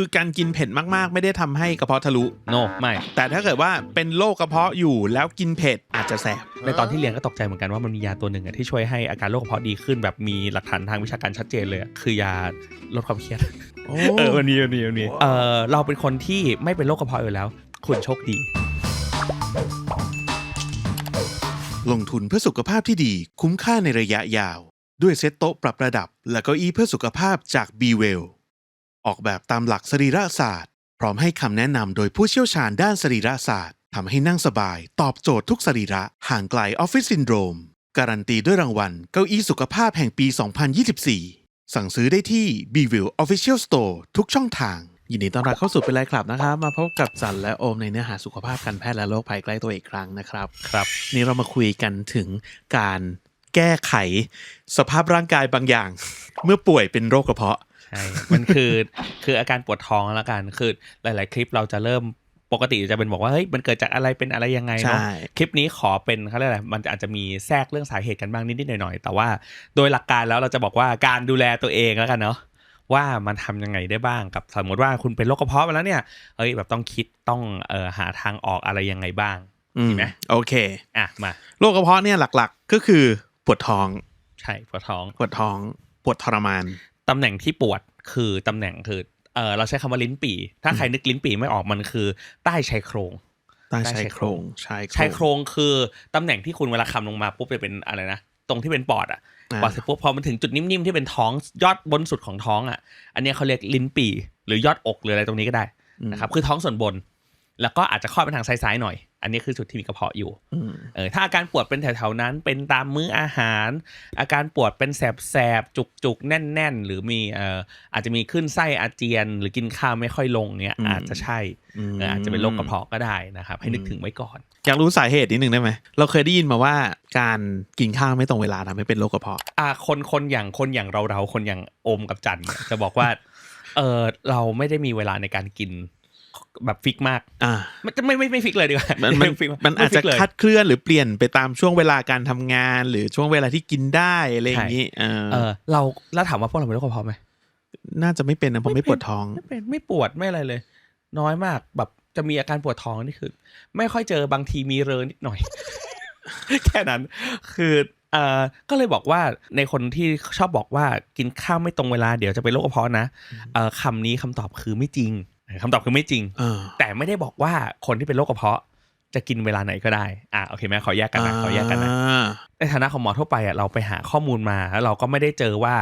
คือการกินเผ็ดมากๆ ไม่ได้ทำให้กระเพาะทะลุ โนไม่ แต่ถ้าเกิดว่าเป็นโรคกระเพาะอยู่แล้วกินเผ็ดอาจจะแสบ ในตอนที่เรียนก็ตกใจเหมือนกันว่ามันมียาตัวหนึ่งอะที่ช่วยให้อาการโรคกระเพาะดีขึ้นแบบมีหลักฐานทางวิชาการชัดเจนเลยอะคือยาลดความเครียดโอ้เออวันนี้วันนี้วันนี้เออเราเป็นคนที่ไม่เป็นโรคกระเพาะอยู่แล้ว คุณโชคดี ลงทุนเพื่อสุขภาพที่ดี คุ้มค่าในระยะยาว ด้วยเซ็ตโต๊ะปรับระดับ และเก้าอี้เพื่อสุขภาพจาก b w e l l ออกแบบตามหลักสรีระศาสตร์ พร้อมให้คำแนะนำโดยผู้เชี่ยวชาญด้านสรีระศาสตร์ทำให้นั่งสบาย ตอบโจทย์ทุกสรีระ ห่างไกลออฟฟิศซินโดรม การันตีด้วยรางวัลเก้าอี้สุขภาพแห่งปี 2024 สั่งซื้อได้ที่ b w e l l Official Store ทุกช่องทาง ยินดีต้อนรับเข้าสู่เป็นไรครับนะครับ มาพบกับจันและโอมในเนื้อหาสุขภาพการแพทย์และโรคภัยใกล้ตัวอีกครั้งนะครับ ครับ นี่เรามาคุยกันถึงการแก้ไข สภาพร่างกายบางอย่าง เมื่อป่วยเป็นโรคกระเพาะ ใช่ มันคือคืออาการปวดท้องแล้วกันคือหลาย ๆ คลิปเราจะเริ่มปกติจะเป็นบอกว่าเฮ้ยมันเกิดจากอะไรเป็นอะไรยังไงเนาะใช่คลิปนี้ขอเป็นเขาเรียกอะไรมันอาจจะมีแทรกเรื่องสาเหตุกันบ้างนิดๆหน่อยๆแต่ว่าโดยหลักการแล้วเราจะบอกว่าการดูแลตัวเองแล้วกันเนาะว่ามันทำยังไงได้บ้างกับสมมติว่าคุณเป็นโรคกระเพาะไปแล้วเนี่ยเฮ้ยแบบต้องคิดต้องเอ่อหาทางออกอะไรยังไงบ้างอืมดีไหมโอเคอะมาโรคกระเพาะเนี่ยหลักๆ ก็คือปวดท้อง ใช่ปวดท้องปวดท้องปวดทรมาน ตำแหน่งที่ปวดคือตำแหน่งคือเออเราใช้คำว่าลิ้นปี่ ถ้าใครนึกลิ้นปี่ไม่ออกมันคือ ใต้ชายโครง ใต้ใต้ชายชายโคโครรงงชายชายโครงคือตำแหน่งที่คุณเวลาคำลงมาปุ๊บจะเป็นอะไรนะตรงที่เป็นปอดอะาปอดเสร็จปุ๊บพอมันถึงจุดนิ่มๆที่เป็นท้องยอดบนสุดของท้องอะ อันเนี้ยเขาเรียกลิ้นปี่ หรือยอดอกหรืออะไรตรงนี้ก็ได้นะครับคือท้องส่วนบน แล้วก็อาจจะคลอดไปทางซ้ายๆหน่อย อันนี้คือจุดที่มีกระเพาะอยู่อืมเออถ้าอาการปวดเป็นแถวๆนั้น เป็นตามมื้ออาหาร อาการปวดเป็นแสบๆ จุกๆ แน่นๆ หรือมีเอ่ออาจจะมีขึ้นไส้อาเจียน หรือกินข้าวไม่ค่อยลงเนี้ยอาจจะใช่อืมเอออาจจะเป็นโรคกระเพาะก็ได้นะครับ ให้นึกถึงไว้ก่อน อยากรู้สาเหตุนิดนึงได้ไหมเราเคยได้ยินมาว่าการกินข้าวไม่ตรงเวลาทำให้เป็นโรคกระเพาะอ่าคนคนอย่างคนอย่างเราเราคนอย่างโอมกับจันเนี่ยจะบอกว่าเออเราไม่ได้มีเวลาในการกิน แบบฟิกมาก อ่ามันจะไม่ไม่ไม่ฟิกเลยดีกว่า มันมันฟิกมันอาจจะไฟิกเลยคัดเคลื่อนหรือเปลี่ยนไปตามช่วงเวลาการทำงาน หรือช่วงเวลาที่กินได้อะไรอย่างนี้เออเออเราแล้วถามว่าพวกเราเป็นโรคกระเพาะไหมน่าจะไม่เป็นนะผมไม่ปวดท้อง ไม่เป็นไม่ปวดไม่อะไรเลย น้อยมากแบบจะมีอาการปวดท้องนี่คือ ไม่ค่อยเจอบางทีมีเรอนิดหน่อย แค่นั้น คือเอ่อก็เลยบอกว่าในคนที่ชอบบอกว่ากินข้าวไม่ตรงเวลาเดี๋ยวจะเป็นโรคกระเพาะนะเอ่อคำนี้คำตอบคือไม่จริง คำตอบคือไม่จริงเออแต่ไม่ได้บอกว่าคนที่เป็นโรคกระเพาะจะกินเวลาไหนก็ได้ อะโอเคไหมขอแยกกันนะขอแยกกันนะอ่าในฐานะของหมอทั่วไปอะเราไปหาข้อมูลมาแล้วเราก็ไม่ได้เจอว่า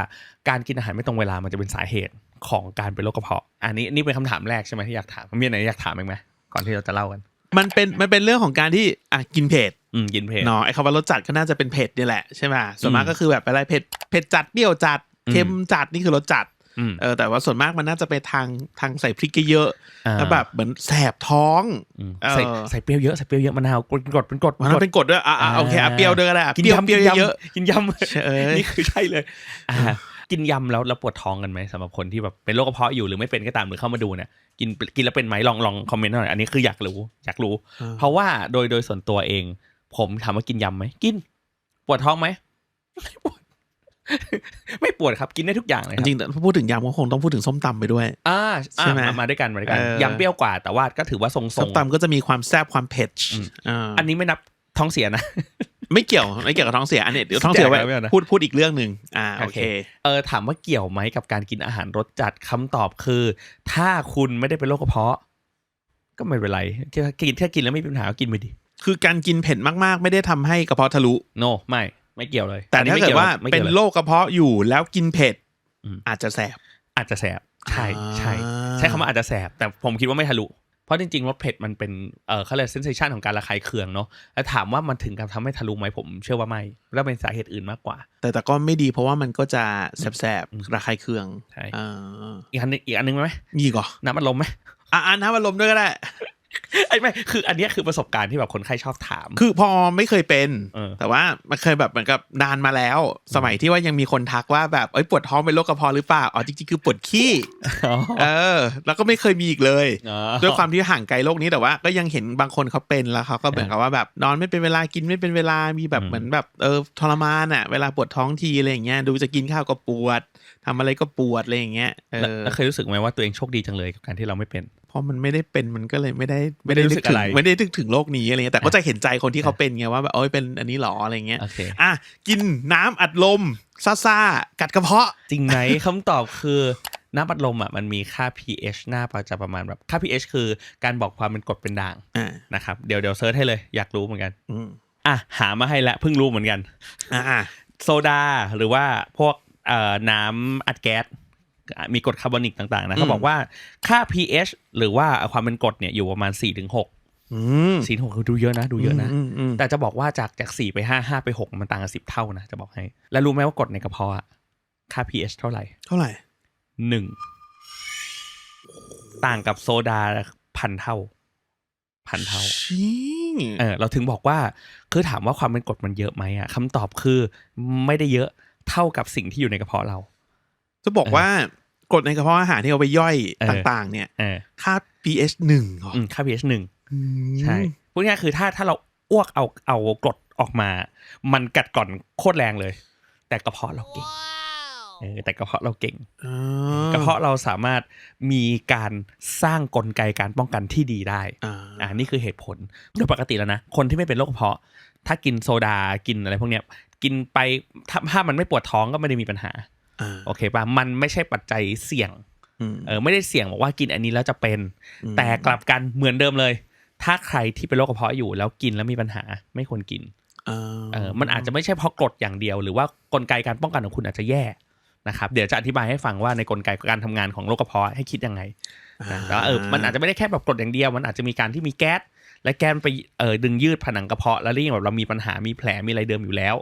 การกินอาหารไม่ตรงเวลามันจะเป็นสาเหตุของการเป็นโรคกระเพาะ อันนี้นี่เป็นคำถามแรกใช่ไหมที่อยากถามมีอะไรอยากถามอีกไหมก่อนที่เราจะเล่ากัน มันเป็นมันเป็นเรื่องของการที่อะกินเผ็ดอืมกินเผ็ดเนาะไอ้คำว่ารสจัดก็น่าจะเป็นเผ็ดนี่แหละใช่ไหมส่วนมากอืมก็คือแบบอะไรเผ็ดเผ็ดจัดเปรี้ยวจัดอืมเค็มจัดนี่คือรสจัดอืม เออแต่ว่าส่วนมากมันน่าจะไปทางทางใส่พริกเยอะอ่าๆแล้วแบบเหมือนแสบท้องอืมเออใส่ใส่เปรี้ยวเยอะใส่เปรี้ยวเยอะมะนาวเป็นกรดเป็นกรดมันเป็นกฎด้วยอะอะโอเคอะเปรี้ยวด้วยก็ได้อะกินเปรี้ยวยำเปรี้ยวเยอะกินยำใช่เอ้ยนี่คือใช่เลยอ่ากินยำแล้วแล้วปวดท้องกันไหมสำหรับคนที่แบบเป็นโรคกระเพาะอยู่หรือไม่เป็นก็ตามหรือเข้ามาดูเนี่ยกินกินแล้วเป็นไหมลองลองคอมเมนต์หน่อยอันนี้คืออยากรู้อยากรู้อ่าเพราะว่าโดยโดยส่วนตัวเอง ผมถามว่ากินยำไหมกิน ปวดท้องไหมไม่ปวด ไม่ปวดครับกินได้ทุกอย่างเลยคจรับริงๆแต่พูดถึงยำก็คงต้องพูดถึงส้มตำไปด้วยอ่าใช่ไหมอ่ามาด้วยกันมาด้วยกันเออยำเปรี้ยวกว่าแต่ว่าก็ถือว่าทรงๆส้มตำก็จะมีความแซ่บความเผ็ดอืมอ่าอันนี้ไม่นับท้องเสียนะ ไม่เกี่ยวไม่เกี่ยวกับท้องเสียอันนี้เดี๋ยวท้องเสียไว้ไม่เอานะพูดพูดอีกเรื่องหนึ่งอ่าโอโอเคเคเออถามว่าเกี่ยวไหมกับการกินอาหารรสจัดคำตอบคือ ถ้าคุณไม่ได้เป็นโรคกระเพาะ ก็ไม่เป็นไรถ้ากินถ้ากินแล้วไม่มีปัญหาก็กินไปดิคือการกินเผ็ดมากๆ ไม่ได้ทำให้กระเพาะทะลุโนไม่ ไม่เกี่ยวเลย แต่อันนี้ถ้าไม่เกิดว่าไม่เป็นกี่ยวลยโรคกระเพาะอยู่แล้วกินเผ็ดอืมอาจจะแสบ อาจจะแสบ ใช่ใช่อ่าใช้คำว่าอาจจะแสบ แต่ผมคิดว่าไม่ทะลุเพราะจริงๆรสเผ็ดมันเป็นเออเขาเรียกเซนเซชันของการระคายเคืองเนาะแล้วถามว่ามันถึงกับทำให้ทะลุไหมผมเชื่อว่าไม่แล้วเป็นสาเหตุอื่นมากกว่า แต่แต่ก็ไม่ดีเพราะว่ามันก็จะแสบอืมๆระคายเคืองใช่อ่าอีกอันนึงอีกอันนึงไหมยี่ก่อน้ำมันลมไหมอะอ่านน้ำอารมณ์ด้วยก็ได้ ไอ้ไม่คืออันเนี้ยคือประสบการณ์ที่แบบคนไข้ชอบถาม คือพอไม่เคยเป็นเออแต่ว่ามันเคยแบบเหมือนกับนานมาแล้ว สมัยที่ว่ายังมีคนทักว่าแบบเอ้ยปวดท้องเป็นโรคกระเพาะหรือเปล่าอ๋อจริงๆคือปวดขี้เออ แล้วก็ไม่เคยมีอีกเลยอ๋อด้วยความที่ห่างไกลโลกนี้แต่ว่า ก็ยังเห็นบางคนเขาเป็นแล้วเขาก็เหมือนกับว่าแบบนอนไม่เป็นเวลากินไม่เป็นเวลามีแบบอืมเหมือนแบบเออทรมานอะเวลาปวดท้องทีอะไรอย่างเงี้ยดูจะกินข้าวก็ปวดทำอะไรก็ปวดอะไรอย่างเงี้ยเอแล้วอแล้วเคยรู้สึกไหมว่าตัวเองโชคดีจังเลยกับการที่เราไม่เป็นเพ ราะมันไม่ได้เป็นมันก็เลยไม่ได้ไม่ได้รู้สึกนึถึงอะไรไม่ได้นึกถึงโลกนี้อะไรเงี้ยแต่ก็อะจะเห็นใจคนที่เขาเป็นไงว่าแบบโอ้ยเป็นอันนี้หรออะไรเงี้ยโอเคอะกินน้ำอัดลมซ่าซาๆกัดกระเพาะจริงไหมคำตอบคือน้ำอัดลมอะมันมีค่า pH หน้าจะประมาณแบบค่า pH คือการบอกความเป็นกรดเป็นด่างอ่านะครับเดี๋ยวเดี๋ยวเซิร์ชให้เลยอยากรู้เหมือนกันอืมอะหามาให้แล้วเพิ่งรู้เหมือนกันอ่าอ่าโซดาหรือว่าพวกเอ่อน้ำอัดแก๊สอะ มีกรดคาร์บอนิกต่างๆนะเขาบอกว่าค่า pH หรือว่าความเป็นกรดเนี่ยอยู่ประมาณ4-6ถึง6อืม4ถึง6คือดูเยอะนะดูเยอะนะมอืมแต่จะบอกว่าจากจาก4ไป5 5ไป6มันต่างกัน10เท่านะ จะบอกให้ แล้วรู้ไหมว่ากรดในกระเพาะอะค่า pH เท่าไหร่ เท่าไหร่หนึ่งต่างกับโซดาพันเท่า พันเท่าชิงเออเราถึงบอกว่าคือถามว่าความเป็นกรดมันเยอะไหมอะคำตอบคือไม่ได้เยอะเท่ากับสิ่งที่อยู่ในกระเพาะเรา จะบอกว่ากรดในกระเพาะอาหารที่เอาไปย่อยเออต่างๆ เนี่ยเออค่า pH หนึ่งเหรออืมค่า pH หนึ่งอืมใช่พูดง่ายๆคือถ้าถ้าเราอ้วกเอาเอากรดออกมา มันกัดก่อนโคตรแรงเลย แต่กระเพาะเราเก่งเออแต่กระเพาะเราเก่งอ่ากระเพาะเราสามารถมีการสร้างกลไกการป้องกันที่ดีได้อ่าอ่านี่คือเหตุผลโดยปกติแล้วนะ คนที่ไม่เป็นโรคกระเพาะ ถ้ากินโซดากินอะไรพวกเนี้ย กินไปถ้าถ้ามันไม่ปวดท้องก็ไม่ได้มีปัญหาอ่า โอเคป่ะมันไม่ใช่ปัจจัยเสี่ยงอืมเออไม่ได้เสี่ยงบอกว่ากินอันนี้แล้วจะเป็นอืมแต่กลับกันเหมือนเดิมเลย ถ้าใครที่เป็นโรคกระเพาะอยู่แล้วกินแล้วมีปัญหาไม่ควรกินอ่าเออมันอาจจะไม่ใช่เพราะกรดอย่างเดียว หรือว่ากลไกการป้องกันของคุณอาจจะแย่นะครับเดี๋ยวจะอธิบายให้ฟังว่าในกลไกการทำงานของโรคกระเพาะให้คิดยังไงนะแต่ว่าเออมันอาจจะไม่ได้แค่แบบกรดอย่างเดียว มันอาจจะมีการที่มีแก๊สและแก๊สไปเออดึงยืดผนังกระเพาะแล้วยิ่งแบบเรามีปัญหามีแผลมีอะไรเดิมอยู่แล้ว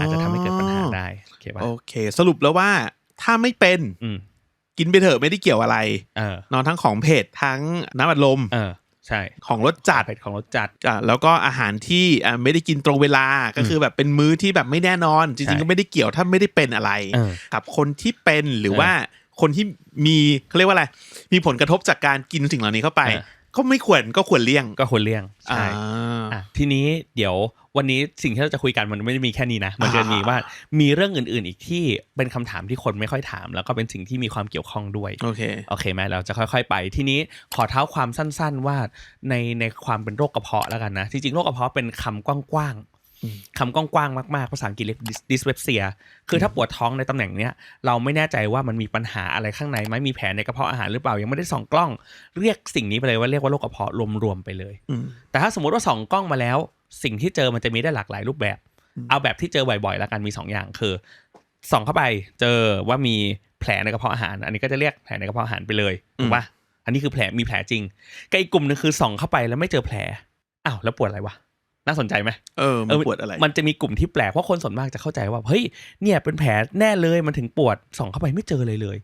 อาจจะทำให้เกิดปัญหา ได้โอเคป่ะโอเค สรุปแล้วว่าถ้าไม่เป็นอืมกินไปเถอะไม่ได้เกี่ยวอะไรเออนอนทั้งของเผ็ดทั้งน้ำอัดลมเออใช่ของรสจัดเผ็ดของรสจัดอะแล้วก็อาหารที่อะไม่ได้กินตรงเวลาก็คือแบบเป็นมื้อที่แบบไม่แน่นอนจใช่ริงๆก็ไม่ได้เกี่ยวถ้าไม่ได้เป็นอะไรเออกับคนที่เป็นหรือเออว่าคนที่มีเขาเรียกว่าอะไร มีผลกระทบจากการกินสิ่งเหล่านี้เข้าไปเออ ก็ไม่ควรก็ควรเลี่ยงก็ควรเลี่ยงใช่อ่าอะทีนี้เดี๋ยววันนี้สิ่งที่เราจะคุยกันมันไม่ได้มีแค่นี้นะ มันจะมีว่ามีเรื่องอื่นๆ อีกที่เป็นคำถามที่คนไม่ค่อยถาม แล้วก็เป็นสิ่งที่มีความเกี่ยวข้องด้วยโอเคโอเคไหมเราจะค่อย ๆ ไปทีนี้ขอเท้าความสั้น ๆ ว่าในในความเป็นโรคกระเพาะแล้วกันนะจริงๆโรคกระเพาะเป็นคำกว้างอืมๆ คำกว้างๆมากๆภาษาอังกฤษเรียก dyspepsia คือถ้าปวดท้องในตำแหน่งเนี้ยเราไม่แน่ใจว่ามันมีปัญหาอะไรข้างในไหมมีแผลในกระเพาะอาหารหรือเปล่ายังไม่ได้ส่องกล้อง เรียกสิ่งนี้ไปเลยว่าเรียกว่าโรคกระเพาะรวมๆไปเลยอืมแต่ถ้าสมมติว่าส่องกล้องมาแล้ว สิ่งที่เจอมันจะมีได้หลากหลายรูปแบบอืมเอาแบบที่เจอบ่อยๆแล้วกันมีสองอย่างคือส่องเข้าไปเจอว่ามีแผลในกระเพาะอาหาร อันนี้ก็จะเรียกแผลในกระเพาะอาหารไปเลยถูกปะอันนี้คือแผลมีแผลจริงกับอีกกลุ่มหนึงคือส่องเข้าไปแล้วไม่เจอแผลอ้าวแล้วปวดอะไรวะ น่าสนใจไหมเออมันปวดอะไร มันจะมีกลุ่มที่แปลกเพราะคนส่วนมากจะเข้าใจว่าเฮ้ยเนี่ยเป็นแผลแน่เลยมันถึงปวดส่องเข้าไปไม่เจอเลยเลย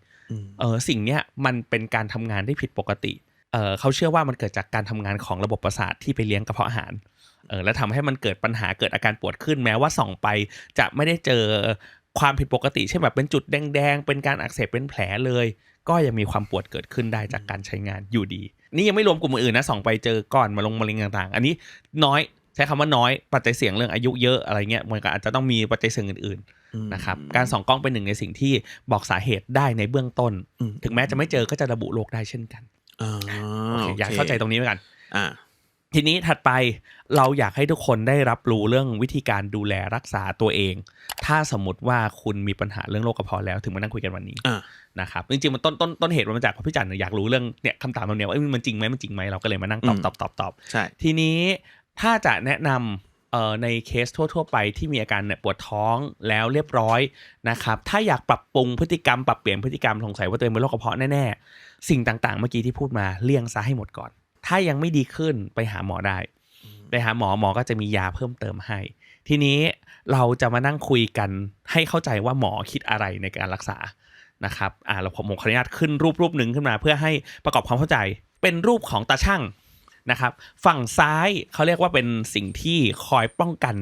มเออสิ่งเนี้ยมันเป็นการทำงานได้ผิดปกติเออเขาเชื่อว่ามันเกิดจากการทำงานของระบบประสาทที่ไปเลี้ยงกระเพาะอาหารเออแล้วทำให้มันเกิดปัญหาเกิดอาการปวดขึ้นแม้ว่าส่องไปจะไม่ได้เจอความผิดปกติเช่นแบบเป็นจุดแดงๆ เป็นการอักเสบเป็นแผลเลย ก็ยังมีความปวดเกิดขึ้นได้จากการใช้งานอยู่ดี นี่ยังไม่รวมกลุ่มอื่นๆนะส่องไปเจอก้อนมาลงมะเร็งต่างๆ อันนี้น้อย ใช้คำว่าน้อยปัจจัยเสี่ยงเรื่องอายุเยอะอะไรเงี้ยมันก็อาจจะต้องมีปัจจัยเสี่ยงอื่นๆอืมนะครับการส่องกล้องเป็นหนึ่งในสิ่งที่บอกสาเหตุได้ในเบื้องต้นอืมถึงแม้จะไม่เจอก็จะระบุโรคได้เช่นกันอ่าโอเคอยากเข้าใจตรงนี้ไว้กันอ่าทีนี้ถัดไปเราอยากให้ทุกคนได้รับรู้เรื่องวิธีการดูแลรักษาตัวเอง ถ้าสมมติว่าคุณมีปัญหาเรื่องโรคกระเพาะแล้วถึงมานั่งคุยกันวันนี้อ่านะครับจริงๆมันต้นต้นต้นเหตุมันมาจากเพราะพี่จันเนี่ยอยากรู้เรื่องเนี่ยคำถามแบบเนี้ยว่าเอ้ยมันจริงไหมมันจริงไหมเราก็เลยมานั่งตอบอืมตอบตอบตอบใช่ทีนี้ ถ้าจะแนะนำเอ่อในเคสทั่ว ๆ ไปที่มีอาการเนี่ยปวดท้องแล้วเรียบร้อยนะครับ ถ้าอยากปรับปรุงพฤติกรรมปรับเปลี่ยนพฤติกรรมสงสัยว่าตัวเองเป็นโรคกระเพาะแน่ๆ สิ่งต่างๆ เมื่อกี้ที่พูดมาเลี่ยงซะให้หมดก่อน ถ้ายังไม่ดีขึ้นไปหาหมอได้ ไปหาหมอหมอก็จะมียาเพิ่มเติมให้ ทีนี้เราจะมานั่งคุยกันให้เข้าใจว่าหมอคิดอะไรในการรักษานะครับอ่าเราผมขออนุญาตขึ้นรูปรูปหนึ่งขึ้นมา เพื่อให้ประกอบความเข้าใจ เป็นรูปของตาช่าง นะครับฝั่งซ้ายเขาเรียกว่าเป็นสิ่งที่คอยป้องกัน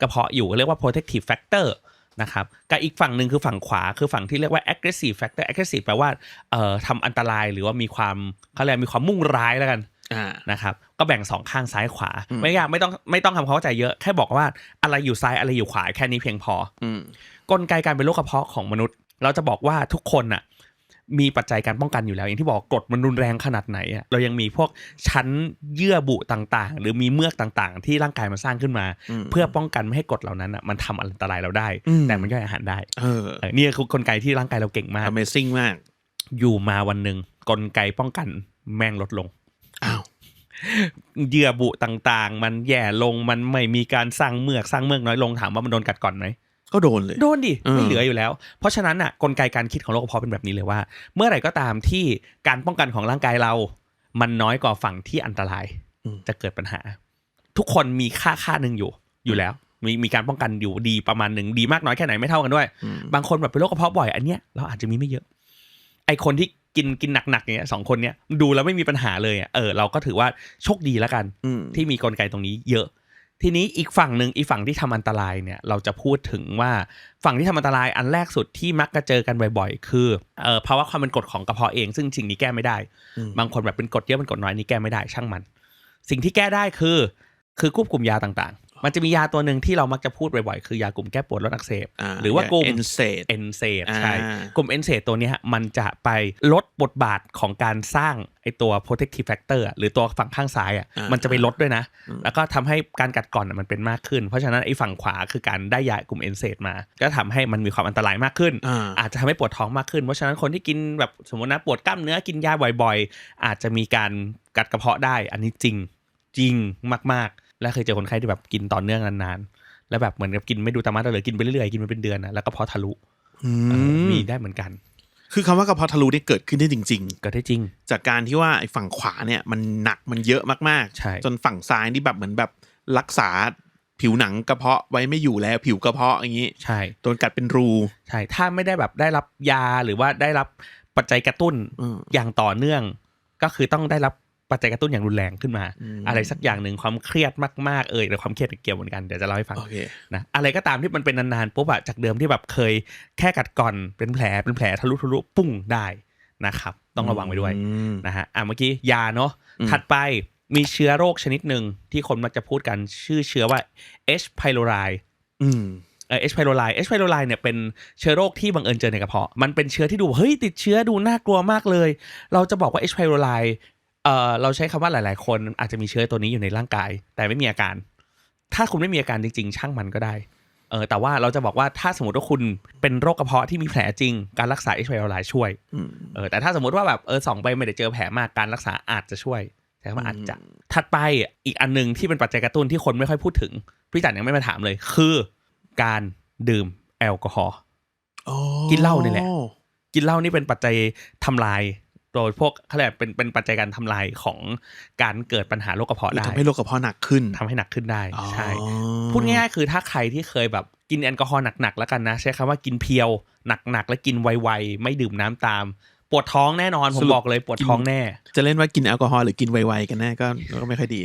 กระเพาะอยู่เรียกว่า protective factor นะครับกับอีกฝั่งหนึ่งคือฝั่งขวาคือฝั่งที่เรียกว่า aggressive factor aggressive แปลว่าเอ่อทำอันตรายหรือว่ามีความเขาเรียกมีความมุ่งร้ายแล้วกันอ่านะครับก็แบ่งสองข้างซ้ายขวาอืมไม่ยากไม่ต้องไม่ต้องทำความเข้าใจเยอะแค่บอกว่าอะไรอยู่ซ้ายอะไรอยู่ขวาแค่นี้เพียงพออืมกลไกการเป็นโรคกระเพาะของมนุษย์ เราจะบอกว่าทุกคนน่ะ มีปัจจัยการป้องกันอยู่แล้ว อย่างที่บอกกรดมันรุนแรงขนาดไหนอะเรายังมีพวกชั้นเยื่อบุต่างๆ หรือมีเมือกต่างๆ ที่ร่างกายมันสร้างขึ้นมา เพื่อป้องกันไม่ให้กรดเหล่านั้นอะมันทำอันตรายเราได้อืมแต่มันย่อยอาหารได้เออเออนี่คือกลไกที่ร่างกายเราเก่งมาก Amazing มาก อยู่มาวันหนึ่งกลไกป้องกันแม่งลดลงอ้าวเหยื่อบุต่างๆ มันแย่ลงมันไม่มีการสร้างเมือกสร้างเมือกน้อยลงถามว่ามันโดนกัดก่อนไหม ก็โดนเลย โดนดิเออไม่เหลืออยู่แล้ว เพราะฉะนั้นอะกลไกการคิดของโรคกระเพาะเป็นแบบนี้เลยว่า เมื่อไหร่ก็ตามที่การป้องกันของร่างกายเรา มันน้อยกว่าฝั่งที่อันตรายอืมจะเกิดปัญหา ทุกคนมีค่าค่าหนึ่งอยู่อยู่แล้ว มีมีการป้องกันอยู่ดีประมาณหนึ่งดีมากน้อยแค่ไหนไม่เท่ากันด้วยอืมบางคนแบบเป็นโรคกระเพาะบ่อยอันเนี้ยเราอาจจะมีไม่เยอะ ไอคนที่กินกินหนักๆเนี่ยสองคนเนี้ยดูแล้วไม่มีปัญหาเลยอะเออเราก็ถือว่าโชคดีแล้วกันอืมที่มีกลไกตรงนี้เยอะ ทีนี้อีกฝั่งหนึ่งอีกฝั่งที่ทำอันตรายเนี่ยเราจะพูดถึงว่าฝั่งที่ทำอันตรายอันแรกสุดที่มักจะเจอกันบ่อยๆ คือเอ่อภาวะความเป็นกรดของกระเพาะเอง ซึ่งสิ่งนี้แก้ไม่ได้อืมบางคนแบบเป็นกรดเยอะเป็นกรดน้อยนี่แก้ไม่ได้ช่างมัน สิ่งที่แก้ได้คือ คือควบคุมยาต่างๆ มันจะมียาตัวหนึ่งที่เรามักจะพูดบ่อยๆ คือยากลุ่มแก้ปวดลดอักเสบ หรือว่ากลุ่มเอนเซดเอนเซดอ่าใช่ กลุ่มเอนเซดตัวเนี้ยมันจะไปลดบทบาทของการสร้างไอตัว protective factor อะหรือตัวฝั่งข้างซ้ายอะอ่ามัมันจะไปลดด้วยนะอืมแล้วก็ทำให้การกัดก่อนอะมันเป็นมากขึ้น เพราะฉะนั้นไอฝั่งขวาคือการได้ยากลุ่มเอนเซดมา ก็ทำให้มันมีความอันตรายมากขึ้นอ่าอาจจะทำให้ปวดท้องมากขึ้น เพราะฉะนั้นคนที่กินแบบสมมตินะปวดกล้ามเนื้อกินยาบ่อย ๆ อาจจะมีการกัดกระเพาะได้ อันนี้จริงจริงมากๆ และเคยเจอคนไข้ที่แบบกินต่อเนื่องนานๆ แล้วแบบเหมือนกับกินไม่ดูตามมาตรเลยกินไปเรื่อยๆกินมาเป็นเดือนนะแล้วก็เพาะทะลุอืเออมมีได้เหมือนกัน คือคำว่ากระเพาะทะลุเนี่ยเกิดขึ้นได้จริงก็ได้จริงๆจากการที่ว่าไอ้ฝั่งขวาเนี่ยมันหนักมันเยอะมากใช่จนฝั่งซ้ายนี่แบบเหมือนแบบรักษาผิวหนังกระเพาะไว้ไม่อยู่แล้วผิวกระเพาะอย่างนี้ ใช่โดนกัดเป็นรู ใช่ ถ้าไม่ได้แบบได้รับยาหรือว่าได้รับปัจจัยกระตุ้นอืมอย่างต่อเนื่อง ก็คือต้องได้รับ ปัจจัยกระตุ้นอย่างรุนแรงขึ้นมาอืมอะไรสักอย่างหนึ่งความเครียดมากๆเอ่ยหรือความเครียดเกี่ยวเหมือนกันเดี๋ยวจะเล่าให้ฟังโอเคนะอะไรก็ตามที่มันเป็นนานๆปุ๊บอะจากเดิมที่แบบเคยแค่กัดก่อนเป็นแผลเป็นแผลทะลุทะลุปุ้งได้นะครับต้องระวังไว้ด้วยอืมนะฮะอะเมื่อกี้ยาเนาะอืมถัดไปมีเชื้อโรคชนิดหนึ่งที่คนมักจะพูดกันชื่อเชื้อว่า H. pylori อืมเอ่อ H. pylori H. pylori เนี่ยเป็นเชื้อโรคที่บังเอิญเจอในกระเพาะ มันเป็นเชื้อที่ดู เฮ้ย ติดเชื้อดูน่ากลัวมากเลย เราจะบอกว่า H. pylori เอ่อเราใช้คำว่าหลาย ๆ คนอาจจะมีเชื้อตัวนี้อยู่ในร่างกาย แต่ไม่มีอาการ ถ้าคุณไม่มีอาการจริง ๆ ช่างมันก็ได้เออแต่ว่าเราจะบอกว่าถ้าสมมติว่าคุณเป็นโรคกระเพาะที่มีแผลจริง การรักษา H. pylori ช่วยอืมเออแต่ถ้าสมมติว่าแบบเออส่องไปไม่ได้เจอแผลมากการรักษาอาจจะช่วยใช่ไหมอาจจะอืมถัดไปอีกอันหนึงที่เป็นปัจจัยกระตุ้นที่คนไม่ค่อยพูดถึงพี่จันยังไม่มาถามเลย คือการดื่มแอลกอฮอล์อ๋อกินเหล้านี่แหละ กินเหล้านี่เป็นปัจจัยทำลาย โดยพวกเขาเรียกเป็นเป็นปัจจัยการทำลายของการเกิดปัญหาโรคกระเพาะคือได้ทำให้โรคกระเพาะหนักขึ้นทำให้หนักขึ้นได้ใช่อ๋อพูดง่ายๆคือถ้าใครที่เคยแบบกินแอลกอฮอล์หนักๆแล้วกันนะ ใช้คำว่ากินเพียวหนักๆ แล้วกินไวๆไม่ดื่มน้ำตามปวดท้องแน่นอนผมบอกเลยปวดท้องแน่ จะเล่นว่ากินแอลกอฮอล์หรือกินไวๆกันแน่ก็ก็ไม่ค่อยดี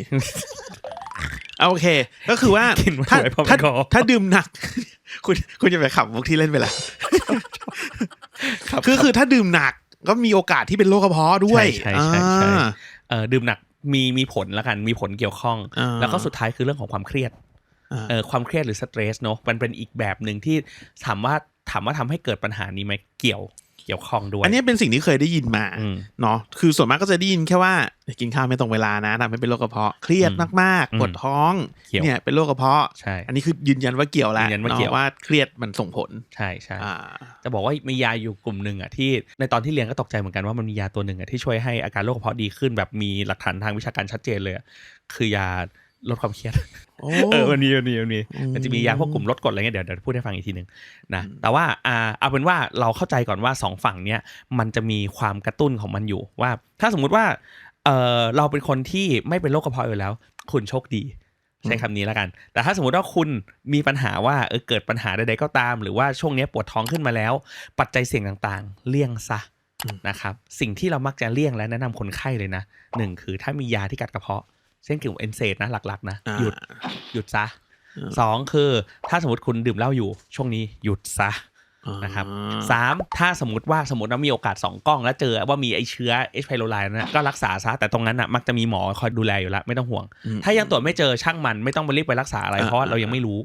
เอาโอเค ก็คือว่ากินไวๆถ้าเพราะถ้าแอลกอฮอล์ถ้าดื่มหนัก คุณคุณจะไปขับมุกที่เล่นไปละครับคือคือถ้าดื่มหนัก ก็มีโอกาสที่เป็นโรคกระเพาะด้วยใช่ใช่ใช่ใช่อ่าเออดื่มหนักมีมีผลแล้วกันมีผลเกี่ยวข้องอ่าแล้วก็สุดท้ายคือเรื่องของความเครียดอ่าเออความเครียดหรือสเตรสเนอะมันเป็นอีกแบบหนึ่งที่ถามว่าถามว่าทำให้เกิดปัญหานี้ไหมเกี่ยวเกี่ยวข้องด้วย อันนี้เป็นสิ่งที่เคยได้ยินมาอืมเนาะคือส่วนมากก็จะได้ยินแค่ว่า กินข้าวไม่ตรงเวลานะทำให้เป็นโรคกระเพาะเครียดอืมมากอืมๆปวดท้องเกี่ยวเนี่ยเป็นโรคกระเพาะใช่อันนี้คือยืนยันว่าเกี่ยวแล้วยืนยันว่าเกี่ยวอะว่าเครียดมันส่งผลใช่ใช่อ่าจะบอกว่ามียาอยู่กลุ่มหนึ่งอะที่ในตอนที่เรียนก็ตกใจเหมือนกันว่ามันมียาตัวหนึ่งอะที่ช่วยให้อาการโรคกระเพาะดีขึ้นแบบมีหลักฐานทางวิชาการชัดเจนเลยอะคือยา ลดความเครียดโอ้เออมันมีมันมีมันมีอืมมันจะมียาพวกกลุ่มลดกรดอะไรเงี้ยเดี๋ยวเดี๋ยวพูดให้ฟังอีกทีหนึ่งนะแต่ว่าอ่าเอาเป็นว่าเราเข้าใจก่อนว่าสองฝั่งเนี้ยมันจะมีความกระตุ้นของมันอยู่ว่า ถ้าสมมุติว่าเออเราเป็นคนที่ไม่เป็นโรคกระเพาะอยู่แล้ว คุณโชคดีใช้คำนี้แล้วกัน แต่ถ้าสมมติว่าคุณมีปัญหาว่าเออเกิดปัญหาใดๆก็ตาม หรือว่าช่วงเนี้ยปวดท้องขึ้นมาแล้ว ปัจจัยเสี่ยงต่างๆ เลี่ยงซะอืมนะครับ สิ่งที่เรามักจะเลี่ยงและแนะนำคนไข้เลยนะหนึ่งคือถ้ามียาที่กัดกระเพาะ เช่นกลุ่มเอนเซดนะหลักๆ นะอ่าหยุดหยุดซะอืมสองคือถ้าสมมติคุณดื่มเหล้าอยู่ช่วงนี้หยุดซะนะครับสามถ้าสมมติว่าสมมติว่ามีโอกาสสองกล้องแล้วเจอว่ามีไอเชื้อเอชไพโรไลน์นะก็รักษาซะแต่ตรงนั้นน่ะมักจะมีหมอคอยดูแลอยู่แล้วไม่ต้องห่วงอืมถ้ายังตรวจไม่เจอช่างมันไม่ต้องไปรีบไปรักษาอะไรอ่าเพราะว่าเรายังไม่รู้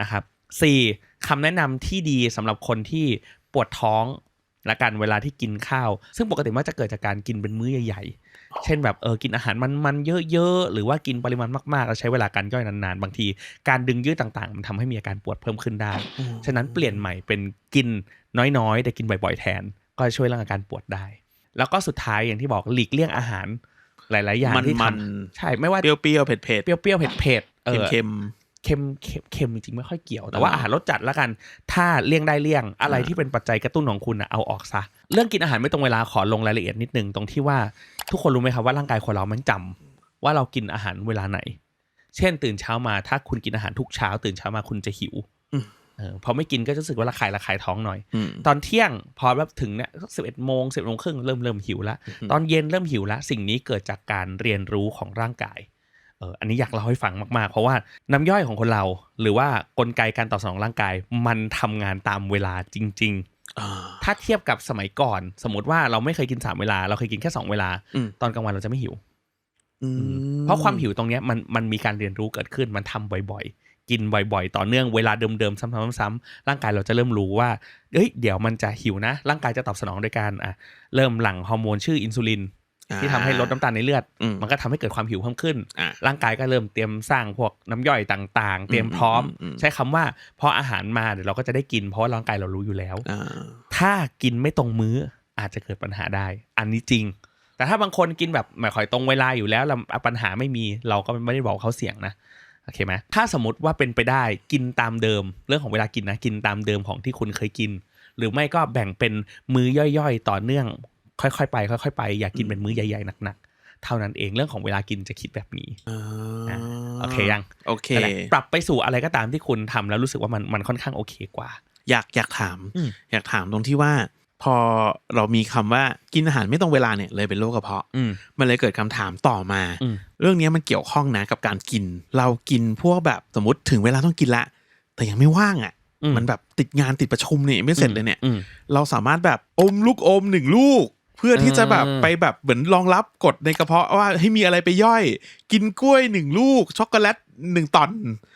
นะครับสี่คำแนะนำที่ดีสำหรับคนที่ปวดท้องละกันเวลาที่กินข้าว ซึ่งปกติมันจะเกิดจากการกินเป็นมื้อใหญ่ๆ เช่นแบบเออกินอาหารมันๆเยอะๆหรือว่ากินปริมาณมากๆแล้วใช้เวลาการย่อยนานๆ บางที การดึงยืดต่างๆ มันทำให้มีอาการปวดเพิ่มขึ้นได้ ฉะนั้นเปลี่ยนใหม่เป็นกินน้อยๆ แต่กินบ่อยๆแทน ก็จะช่วยเรื่องอาการปวดได้ แล้วก็สุดท้ายอย่างที่บอกหลีกเลี่ยงอาหารหลายๆอย่างมันที่มัทนำใช่ไม่ว่าเปรี้ยวเปรี้ยวๆเผ็ดเผ็ดเปรี้ยวๆเผ็ดๆเออ เค็ม เค็มเค็มเค็มจริงๆไม่ค่อยเกี่ยว แต่ว่าอ่าอาหารรสจัดแล้วกัน ถ้าเลี่ยงได้เลี่ยงอะไรอ่าที่เป็นปัจจัยกระตุ้นของคุณนะเอาออกซะ เรื่องกินอาหารไม่ตรงเวลาขอลงรายละเอียดนิดนึงตรงที่ว่าทุกคนรู้ไหมครับว่าร่างกายคนเรามันจำว่าเรากินอาหารเวลาไหน เช่น ตื่นเช้ามาถ้าคุณกินอาหารทุกเช้า ตื่นเช้ามาคุณจะหิวเออพอไม่กินก็จะรู้สึกว่าระคายระคายท้องหน่อยอืมตอนเที่ยงพอแบบถึงเนี่ยสิบเอ็ดโมงสิบโมงครึ่งเริ่มเริ่มหิวแล้วอืมตอนเย็นเริ่มหิวแล้วสิ่งนี้เกิดจากการเรียนรู้ของร่างกายเอออันนี้อยากเล่าให้ฟังมากๆ เพราะว่าน้ำย่อยของคนเราหรือว่ากลไกการตอบสนองร่างกาย มันทำงานตามเวลาจริงอ่าๆถ้าเทียบกับสมัยก่อน สมมติว่าเราไม่เคยกินสามเวลา เราเคยกินแค่สองเวลาอืมตอนกลางวันเราจะไม่หิวอืมเพราะความหิวตรงเนี้ยมันมันมีการเรียนรู้เกิดขึ้นมันทำบ่อยๆ กินบ่อยๆ ต่อเนื่องเวลาเดิมๆซ้ำๆๆๆร่างกายเราจะเริ่มรู้ว่าเอ้ยเดี๋ยวมันจะหิวนะ ร่างกายจะตอบสนองโดยการอะเริ่มหลั่งฮอร์โมนชื่ออินซูลิน ที่ทำให้ลดน้ำตาลในเลือดอืมมันก็ทำให้เกิดความหิวเพิ่มขึ้นอ่าร่างกายก็เริ่มเตรียมสร้างพวกน้ำย่อยต่าง ๆ เตรียมพร้อมอืมอืมอืมใช้คำว่าพออาหารมาเดี๋ยวเราก็จะได้กิน เพราะว่าร่างกายเรารู้อยู่แล้วอ่าถ้ากินไม่ตรงมื้ออาจจะเกิดปัญหาได้ อันนี้จริง แต่ถ้าบางคนกินแบบไม่ค่อยตรงเวลาอยู่แล้วแล้วปัญหาไม่มีเราก็ไม่ได้บอกเขาเสี่ยงนะโอเคไหมถ้าสมมติว่าเป็นไปได้กินตามเดิม เรื่องของเวลากินนะกินตามเดิมของที่คุณเคยกิน หรือไม่ก็แบ่งเป็นมื้อย่อยๆ ต่อเนื่อง ค่อยๆไปค่อยๆไปอย่ากินเป็นมื้อใหญ่ๆหนักๆ เท่านั้นเองเรื่องของเวลากินจะคิดแบบนี้อ่าโอเคยังโอเคนั่นแหละปรับไปสู่อะไรก็ตามที่คุณทำแล้วรู้สึกว่ามันมันค่อนข้างโอเคกว่า อยากอยากถามอืมอยากถามตรงที่ว่า พอเรามีคำว่ากินอาหารไม่ตรงเวลาเนี่ยเลยเป็นโรคกระเพาะอืมมันเลยเกิดคำถามต่อมาอืมเรื่องนี้มันเกี่ยวข้องนะกับการกิน เรากินพวกแบบสมมติถึงเวลาต้องกินละ แต่ยังไม่ว่างอะอืมมันแบบติดงานติดประชุมเนี่ยไม่เสร็จเลยเนี่ยอืมเราสามารถแบบอมลูกอมหนึ่งลูกเพื่อที่จะแบบอืมไปแบบเหมือนรองรับกฎในกระเพาะว่าให้มีอะไรไปย่อย กินกล้วยหนึ่งลูก ช็อกโกแลตหนึ่งตอน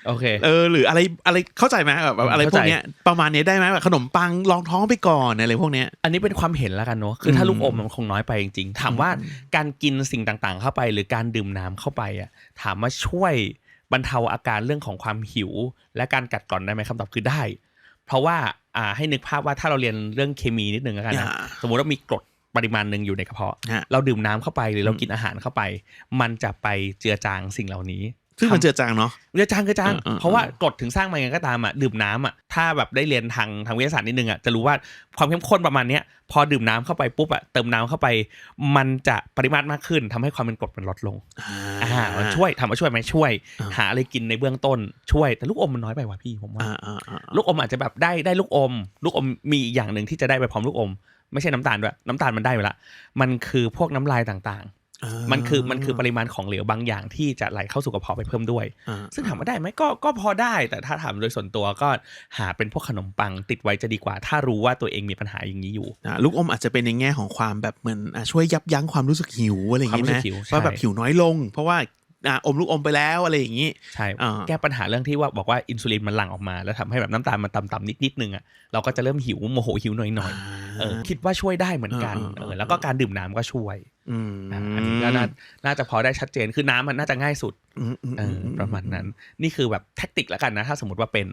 โอเคเออหรืออะไรอะไรเข้าใจไหมแบบแบบอะไรเข้าพใจวกเนี้ยประมาณเนี้ยได้ไหมแบบขนมปังรองท้องไปก่อนอะไรพวกเนี้ยอันนี้เป็นความเห็นแล้วกันเนอะคือถ้าอืมลูกอมมันคงน้อยไปจริงๆถามว่าอืมการกินสิ่งต่างๆ เข้าไป หรือการดื่มน้ำเข้าไปอะถามว่าช่วยบรรเทาอาการเรื่องของความหิว และการกัดกร่อนได้ไหมคำตอบคือได้ เพราะว่าอ่าให้นึกภาพว่าถ้าเราเรียนเรื่องเคมีนิดนึงแล้วกันนะอ่าสมมติว่ามีกรด ปริมาณหนึ่งอยู่ในกระเพาะ ฮะ เราดื่มน้ำเข้าไปหรือเราอืมกินอาหารเข้าไป มันจะไปเจือจางสิ่งเหล่านี้ ซึ่งมันเจือจางเนาะเจือจางเจือจางเออเออ เพราะว่ากรดถึงสร้างมาอย่างไรก็ตามอะดื่มน้ำอะถ้าแบบได้เรียนทางทางวิทยาศาสตร์นิดนึงอะจะรู้ว่าความเข้มข้นประมาณเนี้ยพอดื่มน้ำเข้าไปปุ๊บอะเติมน้ำเข้าไป มันจะปริมาตรมากขึ้นทำให้ความเป็นกรดมันลดลงอ่ามันช่วยถามว่าช่วยไหมช่วย อ่า หาอะไรกินในเบื้องต้นช่วย แต่ลูกอมมันน้อยไปว่ะพี่ผมว่า อ่าอ่าอ่า ลูกอมอาจจะแบบได้ได้ลูกอม ลูกอมมีอีกอย่างหนึ่งที่จะได้ไปพร้อมลูกอม ไม่ใช่น้ำตาลด้วยน้ำตาลมันได้อยู่ละ มันคือพวกน้ำลายต่างอ่าๆมันคือมันคือปริมาณของเหลวบางอย่างที่จะไหลเข้าสู่กระเพาะไปเพิ่มด้วยอ่าซึ่งถามว่าได้ไหมก็ก็พอได้ แต่ถ้าถามโดยส่วนตัวก็หาเป็นพวกขนมปังติดไว้จะดีกว่า ถ้ารู้ว่าตัวเองมีปัญหาอย่างนี้อยู่อ่าลูกอมอาจจะเป็นในแง่ของความแบบเหมือนอะช่วยยับยั้งความรู้สึกหิวอะไรอย่างงี้ความรู้ไหมสึกหิวใช่ว่าแบบหิวน้อยลง เพราะว่า อ่าอมลูกอมไปแล้วอะไรอย่างงี้ใช่อ่าแก้ปัญหาเรื่องที่ว่าบอกว่าอินซูลินมันหลั่งออกมาแล้วทำให้แบบน้ำตาลมันต่ำๆนิดๆนึงอะเราก็จะเริ่มหิวโมโหหิวหน่อยๆเออคิดว่าช่วยได้เหมือนกันเออเออเออแล้วก็การดื่มน้ำก็ช่วยอืมอะอันนี้ก็น่าน่าจะพอได้ชัดเจนคือน้ำมันน่าจะง่ายสุดอืมอืมเออือมประมาณนั้น นี่คือแบบแท็กติกแล้วกันนะ ถ้าสมมติว่าเป็น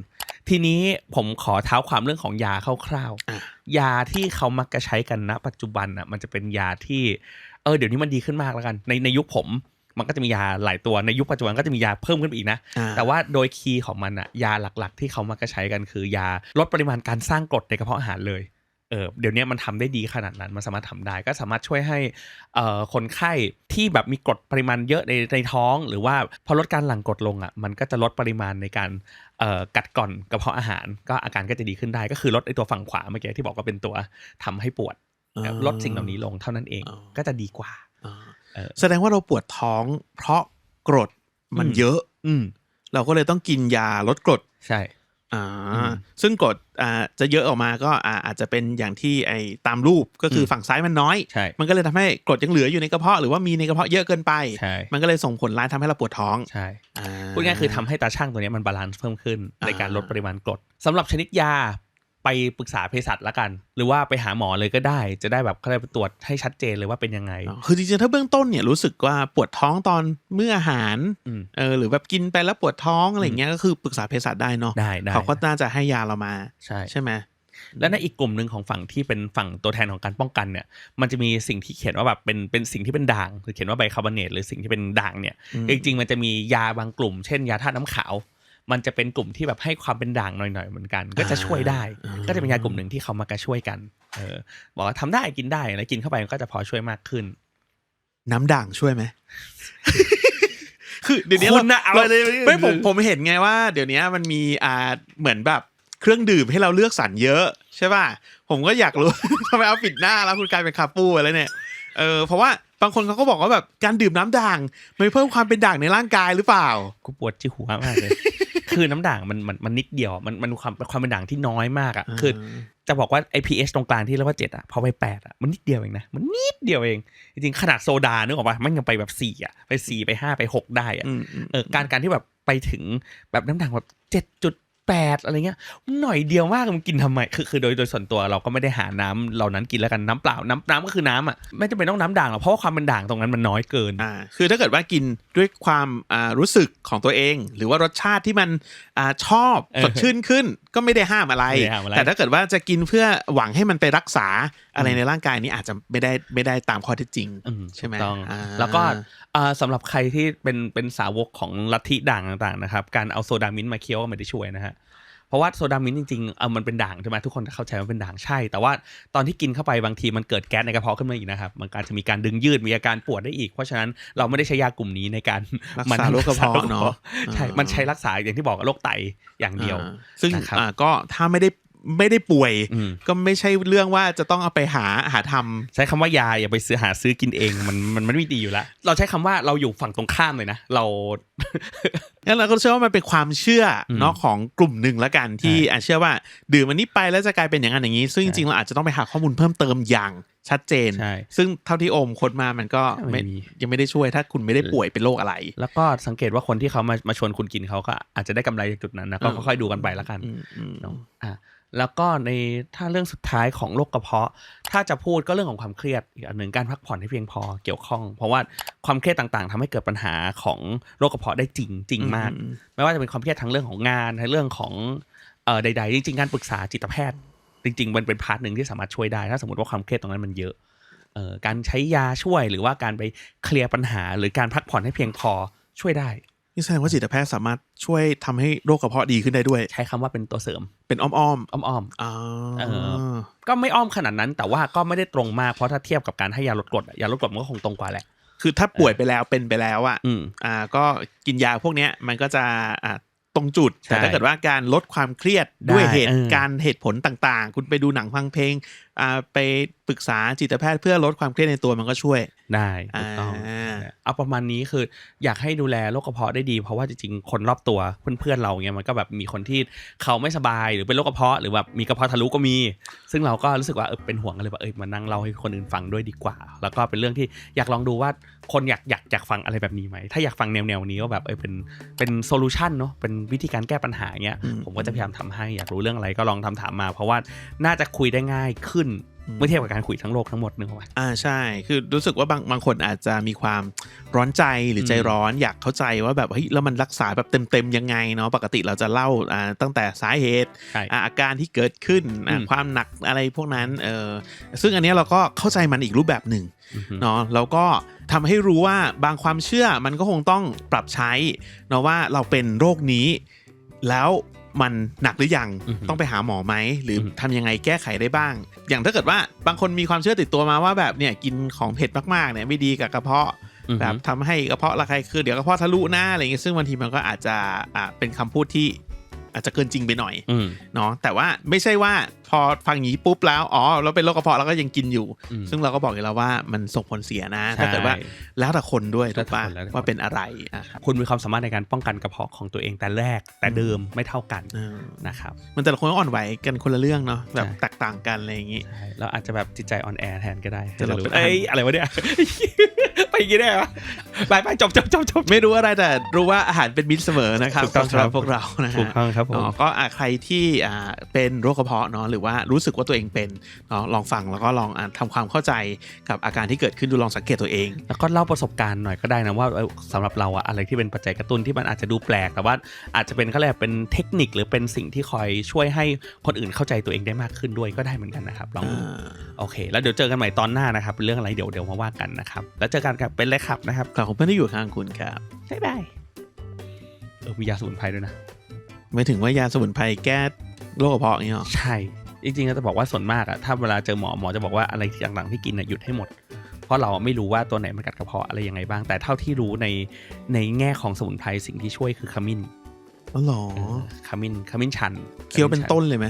ทีนี้ผมขอเท้าความเรื่องของยาคร่าวอะๆยาที่เขามักจะใช้กันณปัจจุบันอะมันจะเป็นยาที่เออเดี๋ยวนี้มันดีขึ้นมากแล้วกัน ในในยุคผม มันก็จะมียาหลายตัวในยุคปัจจุบันก็จะมียาเพิ่มขึ้นไปอีกนะอ่าแต่ว่าโดยคีย์ของมันอะยาหลักๆ ที่เขามักจะใช้กันคือยาลดปริมาณการสร้างกรดในกระเพาะอาหารเลยเออเดี๋ยวนี้มันทำได้ดีขนาดนั้น มันสามารถทำได้ก็สามารถช่วยให้เอ่อคนไข้ที่แบบมีกรดปริมาณเยอะในในท้อง หรือว่าพอลดการหลั่งกรดลงอะมันก็จะลดปริมาณในการเอ่อกัดก่อนกระเพาะอาหาร ก็อาการก็จะดีขึ้นได้ก็คือลดไอตัวฝั่งขวาเมื่อกี้ที่บอกว่าเป็นตัวทำให้ปวดอ่าลดสิ่งเหล่านี้ลงเท่านั้นเองอ่าก็จะดีกว่าอ่าเออ แสดงว่าเราปวดท้องเพราะกรดมันอืมเยอะ อืมเราก็เลยต้องกินยาลดกรดใช่อ่าอืมซึ่งกรดอ่าจะเยอะออกมาก็อ่าอาจจะเป็นอย่างที่ไอตามรูปก็คืออมฝั่งซ้ายมันน้อยใช่มันก็เลยทำให้กรดยังเหลืออยู่ในกระเพาะหรือว่ามีในกระเพาะเยอะเกินไปใช่มันก็เลยส่งผลร้ายทำให้เราปวดท้องใช่อ่าพูดง่ายๆคือทำให้ตาช่างตัวเนี้ยมันบาลานซ์เพิ่มขึ้นอ่าในการลดปริมาณกรดสำหรับชนิดยา ไปปรึกษาเภสัชละกัน หรือว่าไปหาหมอเลยก็ได้ จะได้แบบเขาเรียกไปตรวจให้ชัดเจนเลยว่าเป็นยังไง คือจริงๆถ้าเบื้องต้นเนี่ยรู้สึกว่าปวดท้องตอนมื้ออาหารอืมเออหรือแบบกินไปแล้วปวดท้องอะไรเงี้ยก็คือปรึกษาเภสัชได้เนาะได้ได้เขาก็น่าจะให้ยาเรามาใช่ใช่ไหมและในอีกกลุ่มหนึ่งของฝั่งที่เป็นฝั่งตัวแทนของการป้องกันเนี่ย มันจะมีสิ่งที่เขียนว่าแบบเป็นเป็นสิ่งที่เป็นด่าง หรือเขียนว่าไบคาร์บอเนตหรือสิ่งที่เป็นด่างเนี่ยอืมจริงๆมันจะมียาบางกลุ่ม เช่นยาธาตุน้ำขาว มันจะเป็นกลุ่มที่แบบให้ความเป็นด่างหน่อยๆเหมือนกัน ก็จะช่วยได้ ก็จะเป็นยากลุ่มหนึ่งที่เขามากระช่วยกัน เออ บอกว่าทำได้กินได้แล้วกินเข้าไปมันก็จะพอช่วยมากขึ้น น้ำด่างช่วยไหมคือเดี๋ยวนี้คุณน่ะเอาอะไรไม่ผมผมเห็นไงว่า เดี๋ยวนี้มันมีอ่าเหมือนแบบเครื่องดื่มให้เราเลือกสรรเยอะ ใช่ป่ะผมก็อยากรู้ทำไมเอาปิดหน้าแล้วคุณกลายเป็นคาปูไปแล้วเนี่ยเออเพราะว่าบางคนเขาก็บอกว่าแบบการดื่มน้ำด่างมันเพิ่มความเป็นด่างในร่างกายหรือเปล่า กูปวดจิหัวมากเลย คือน้ำด่างมันมันมันนิดเดียวอะมันมันความความเป็นด่างที่น้อยมากอะคือจะบอกว่าไอพีเอชตรงกลางที่เรียกว่าเจ็ดอะพอไปแปดอะมันนิดเดียวเองนะมันนิดเดียวเอง จริงๆขนาดโซดานึกออกปะมันยังไปแบบสี่อะไปสี่ไปห้าไปหกได้อะอืมอืมเออการการที่แบบไปถึงแบบน้ำด่างแบบเจ็ดจุด แปดอะไรเงี้ยหน่อยเดียวมากมันกินทำไมคือคือโดยโดยส่วนตัวเราก็ไม่ได้หาน้ำเหล่านั้นกินแล้วกันน้ำเปล่าน้ำน้ำก็คือน้ำอะไม่จำเป็นต้องน้ำด่างหรอกเพราะว่าความเป็นด่างตรงนั้นมันน้อยเกินอ่าคือถ้าเกิดว่ากินด้วยความอ่ารู้สึกของตัวเอง หรือว่ารสชาติที่มันอ่าชอบเออสดชื่นขึ้นก็ไม่ได้ห้ามอะไรไม่ได้ห้ามอะไร แต่ถ้าเกิดว่าจะกินเพื่อหวังให้มันไปรักษา อะไรในร่างกายนี้อาจจะไม่ได้ไม่ได้ตามข้อเท็จจริงอืมใช่ไหมถูกต้องอ่าแล้วก็อ่าสำหรับใครที่เป็นเป็นสาวกของลัทธิด่างต่างๆนะครับการเอาโซดามินท์มาเคี้ยวก็ไม่ได้ช่วยนะฮะเพราะว่าโซดามินท์จริงๆ เออมันเป็นด่างใช่ไหมทุกคนเข้าใจว่าเป็นด่างใช่ แต่ว่าตอนที่กินเข้าไปบางทีมันเกิดแก๊สในกระเพาะขึ้นมาอีกนะครับ มันก็อาจจะมีการดึงยืด มีอาการปวดได้อีก เพราะฉะนั้นเราไม่ได้ใช้ยากลุ่มนี้ในการรักมันษาโรคกระเพาะรัษเนาะ ใช่อ่ามัมันใช้รักษาอย่างที่บอกโรคไตอย่างเดียวอ่าซึ่งนะครับอ่าก็ถ้าไม่ได้ ไม่ได้ป่วยอืมก็ไม่ใช่เรื่องว่าจะต้องเอาไปหาหาทำใช้คำว่ายาอย่าไปซื้อหาซื้อกินเองมันมันมันไม่ดีอยู่แล้วเราใช้คำว่าเราอยู่ฝั่งตรงข้ามเลยนะเรางั้นเราก็เชื่อว่ามันเป็นความเชื่ออมเนาะของกลุ่มหนึ่งละกันที่ใช่อาจเชื่อว่า ดื่มอันนี้ไปแล้วจะกลายเป็นอย่างนั้นอย่างนี้ ซึ่งจใช่ริงๆเราอาจจะต้องไปหาข้อมูลเพิ่มเติมอย่างชัดเจนใช่ซึ่งเท่าที่โอมค้นมามันก็ไม่ไม่มียังไม่ได้ช่วยถ้าคุณไม่ได้ป่วยเป็นโรคอะไร แล้วก็สังเกตว่าคนที่เขามามาชวนคุณกินเขาก็อาจจะได้กำไรจากจุดนั้นนะก็อืมค่อยๆดูกันไปแล้วกันอืมอืมเนาะอะ แล้วก็ในถ้าเรื่องสุดท้ายของโรคกระเพาะ ถ้าจะพูดก็เรื่องของความเครียดอีกอันหนึ่งการพักผ่อนให้เพียงพอเกี่ยวข้อง เพราะว่าความเครียดต่างๆทำให้เกิดปัญหาของโรคกระเพาะได้จริงจริงมากอืมไม่ว่าจะเป็นความเครียดทั้งเรื่องของงานทั้งเรื่องของเอ่อใด ๆ จริงๆการปรึกษาจิตแพทย์ จริง ๆ มันเป็นพาร์ทหนึ่งที่สามารถช่วยได้ ถ้าสมมติว่าความเครียดตรงนั้นมันเยอะเอ่อการใช้ยาช่วยหรือว่าการไปเคลียร์ปัญหา หรือการพักผ่อนให้เพียงพอช่วยได้ นี่แสดงว่าจิตแพทย์สามารถช่วยทำให้โรคกระเพาะดีขึ้นได้ด้วย ใช้คำว่าเป็นตัวเสริม เป็นอ้อมอ้อมๆอ๋อเออก็ไม่อ้อมขนาดนั้น แต่ว่าก็ไม่ได้ตรงมากเพราะถ้าเทียบกับการให้ยาลดกรดอะยาลดกรดมันก็คงตรงกว่าแหละคือถ้าป่วยไปแล้วเป็นไปแล้วอะอืมอ่า ก็กินยาพวกเนี้ยมันก็จะอ่าตรงจุดใช่แต่ถ้าเกิดว่าการลดความเครียดด้วยได้เหตุเออการณ์เหตุผลต่างๆ คุณไปดูหนังฟังเพลงอ่าไปปรึกษาจิตแพทย์เพื่อลดความเครียดในตัวมันก็ช่วยได้ถูกต้องอ่าเอาประมาณนี้คืออยากให้ดูแลโรคกระเพาะได้ดี เพราะว่าจริงๆคนรอบตัวเพื่อนๆเราเงี้ยมันก็แบบมีคนที่เขาไม่สบายหรือเป็นโรคกระเพาะหรือแบบมีกระเพาะทะลุก็มี ซึ่งเราก็รู้สึกว่าเออเป็นห่วงกันเลยว่าเออมานั่งเล่าให้คนอื่นฟังด้วยดีกว่า แล้วก็เป็นเรื่องที่อยากลองดูว่าคนอยากอยากอยากฟังอะไรแบบนี้ไหมถ้าอยากฟังแนวๆนี้ก็แบบเออเป็นเป็นโซลูชันเนาะเป็นวิธีการแก้ปัญหาเงี้ยอืมผมก็จะพยายามทำให้อยากรู้เรื่องอะไรก็ลองทำถามมา เพราะว่าน่าจะคุยได้ง่ายขึ้น เมื่อเทียบกับการคุยทั้งโลกทั้งหมดนึกออกไหมอ่าใช่ คือรู้สึกว่าบางบางคนอาจจะมีความร้อนใจหรือใจอืมร้อนอยากเข้าใจว่าแบบเฮ้ยแล้วมันรักษาแบบเต็มๆยังไงเนาะปกติเราจะเล่าอ่าตั้งแต่สาเหตุใช่อ่าอาการที่เกิดขึ้นอ่าอืมความหนักอะไรพวกนั้นเออซึ่งอันเนี้ยเราก็เข้าใจมันอีกรูปแบบหนึ่งอือฮึเนาะแล้วก็ทำให้รู้ว่าบางความเชื่อมันก็คงต้องปรับใช้เนาะว่าเราเป็นโรคนี้แล้ว มันหนักหรือยังอือฮึต้องไปหาหมอไหมหรืออมทำยังไงแก้ไขได้บ้าง อย่างถ้าเกิดว่าบางคนมีความเชื่อติดตัวมาว่าแบบเนี่ยกินของเผ็ดมากๆเนี่ยไม่ดีกับกระเพาะอือฮึแบบทำให้กระเพาะระคายเคืองเดี๋ยวกระเพาะทะลุหน้าอะไรอย่างเงี้ยซึ่งบางทีมันก็อาจจะอ่าเป็นคำพูดที่ อาจจะเกินจริงไปหน่อยอืมเนาะแต่ว่าไม่ใช่ว่าพอฟังอย่างนี้ปุ๊บแล้วอ๋อเราเป็นโรคกระเพาะแล้วก็ยังกินอยู่อืมซึ่งเราก็บอกอยู่แล้วว่ามันส่งผลเสียนะใช่ถ้าเกิดว่าแล้วแต่คนด้วยแล้ถูวกแต่ปะคนแล้วแต่คนว่าเป็นอะไรอะคุณมีความสามารถในการป้องกันกระเพาะของตัวเองแต่แรกแต่เดิมไม่เท่ากันเออนะครับมันแต่ละคนก็อ่อนไหวกันคนละเรื่องเนาะแบบใช่แตกต่างกันอะไรอย่างงี้ใช่เราอาจจะแบบจิตใจอ่อนแอแทนก็ได้แต่เราเป็นเอ้ยอะไรวะเนี่ย ไปอยังงี้ได้ปะไปไปจบจบจบจบไม่รู้อะไรแต่รู้ว่าอาหารเป็นมิตรเสมอนะครับถูกต้องสำหรับครับพวกเรานะฮะถูกต้องครับผมเนาะก็อะใครที่อ่าเป็นโรคกระเพาะเนาะหรือว่ารู้สึกว่าตัวเองเป็นเนาะลองฟังแล้วก็ลองอะทำความเข้าใจกับอาการที่เกิดขึ้นดูลองสังเกตตัวเอง แล้วก็เล่าประสบการณ์หน่อยก็ได้นะว่าเออสำหรับเราอะอะไรที่เป็นปัจจัยกระตุ้นที่มันอาจจะดูแปลก แต่ว่าอาจจะเป็นเขาเรียกเป็นเทคนิคหรือเป็นสิ่งที่คอยช่วยให้คนอื่นเข้าใจตัวเองได้มากขึ้นด้วยก็ได้เหมือนกันนะครับลองดูโอเค แล้วเดี๋ยวเจอกันใหม่ตอนหน้านะครับเป็นเรื่องอะไรเดี๋ยวเดี๋ยวมาว่ากันนะครับแล้วเจอกันครับ เป็นเลยครับนะครับกลับผมไม่ได้อยู่ข้างคุณครับบ๊ายบายเออมียาสมุนไพรด้วยนะไม่ถึงว่ายาสมุนไพรแก้โรคกระเพาะอย่างเงี้ยหรอใช่จริงๆก็จะบอกว่าส่วนมากอะถ้าเวลาเจอหมอหมอจะบอกว่าอะไรอย่างหลังที่กินอะหยุดให้หมด เพราะเราไม่รู้ว่าตัวไหนมันกัดกระเพาะอะไรยังไงบ้าง แต่เท่าที่รู้ในในแง่ของสมุนไพรสิ่งที่ช่วยคือขมิ้นอ๋อเหรอขมิ้นขมิ้นชันเคี้ยวเป็นต้นเลยไหม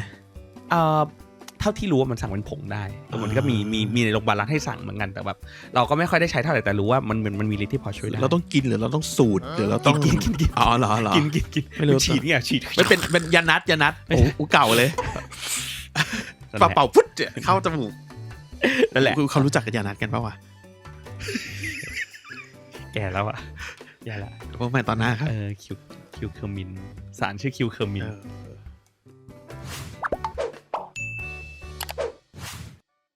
เอ่อ เท่าที่รู้ว่ามันสั่งเป็นผงได้แต่มันก็มีมีมีในโรงพยาบาลรัฐให้สั่งเหมือนกันแต่แบบเราก็ไม่ค่อยได้ใช้เท่าไหร่แต่รู้ว่ามันมันมันมีฤทธิ์ที่พอช่วยได้เราต้องกินหรือเราต้องสูตรหรือเราต้องกินกินกินอ๋อเหรอเหรอกินกินกินไม่รู้ฉีดเนี่ยฉีดไม่เป็นเป็นยานัดยานัดโอ้โหเก่าเลยเป่าเป่าฟุดเนี่ยเข้าจมูกนั่นแหละเขารู้จักกับยานัดกันปะวะแก่แล้วอะแย่ละพวกแม่ตอนหน้าครับเออคิวคิวเคอร์มินสารชื่อคิวเคอร์มินเออ